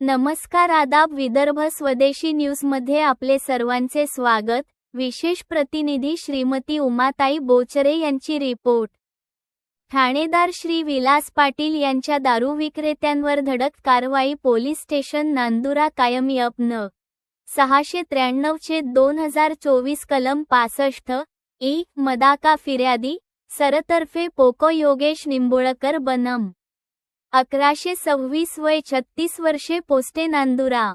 नमस्कार आदाब विदर्भ स्वदेशी न्यूजमध्ये आपले सर्वांचे स्वागत. विशेष प्रतिनिधी श्रीमती उमाताई बोचरे यांची रिपोर्ट. ठाणेदार श्री विलास पाटील यांच्या दारू विक्रेत्यांवर धडक कारवाई पोलीस स्टेशन नांदुरा कायमी अपन सहाशे त्र्याण्णवचे दोन हजार चोवीस कलम पासष्ट. ई. मदाका फिर्यादी. सरतर्फे पोको योगेश निंबोळकर बनम. अकराशे सव्वीस वय छत्तीस वर्षे पोस्टे नांदुरा.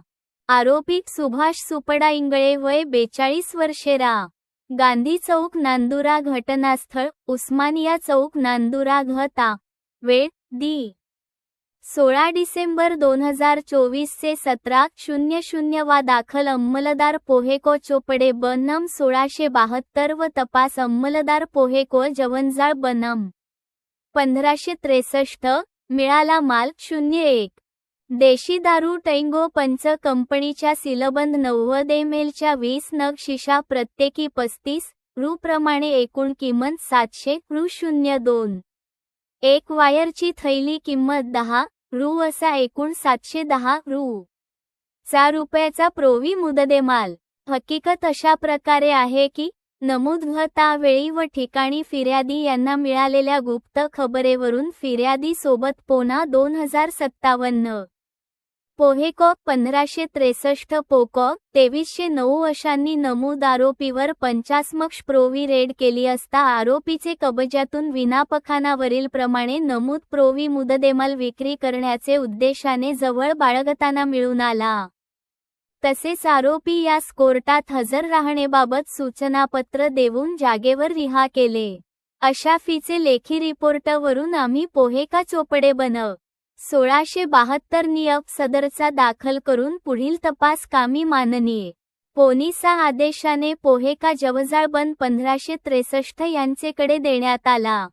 आरोपी सुभाष सुपडा इंगळे वय बेचाळीस वर्षे रा. गांधी चौक नांदुरा घटनास्थळ उस्मानिया चौक नांदुरा घता. वेळ दी सोळा डिसेंबर दोन हजार चोवीसचे सतरा शून्य शून्य वा दाखल अंमलदार पोहेको चोपडे बनम सोळाशे बहात्तर व तपास अंमलदार पोहेको जवंजाळ बनम. पंधराशे त्रेसष्ट मिळाला माल शून्य एक. देशी दारू टैंगो पंच कंपनीच्या सिलबंद नव्वद एम एलच्या वीस नग शिशा प्रत्येकी पस्तीस रु प्रमाणे एकूण किंमत सातशे रु शून्य दोन. एक वायरची थैली किंमत दहा रु असा एकूण सातशे दहा रु. चा रुपयाचा प्रोवी मुददेमाल. हकीकत अशा प्रकारे आहे की नमूद वेळी व ठिकाणी फिर्यादी यांना मिळालेल्या गुप्त खबरेवरून फिर्यादी सोबत पोना दोन हजार सत्तावन्न. पोहेकॉक पंधराशे त्रेसष्ट पोकॉक तेवीसशे नऊ अशांनी नमूद आरोपीवर पंचास्मक्ष प्रोवी रेड केली असता आरोपीचे कबजातून विनापखानावरील प्रमाणे नमूद प्रोवी मुददेमाल विक्री करण्याचे उद्देशाने जवळ बाळगताना मिळून आला. तसेच आरोपी यास कोर्टात हजर राहणेबाबत सूचनापत्र देऊन जागेवर रिहा केले. अशा फीचे लेखी रिपोर्टवरून आम्ही पोहेका चोपडे बनव सोळाशे बहात्तर नियप सदरचा दाखल करून पुढील तपास कामी माननीय. पोनीसा आदेशाने पोहेका जवजाळ बंद पंधराशे त्रेसष्ट यांचेकडे देण्यात आला.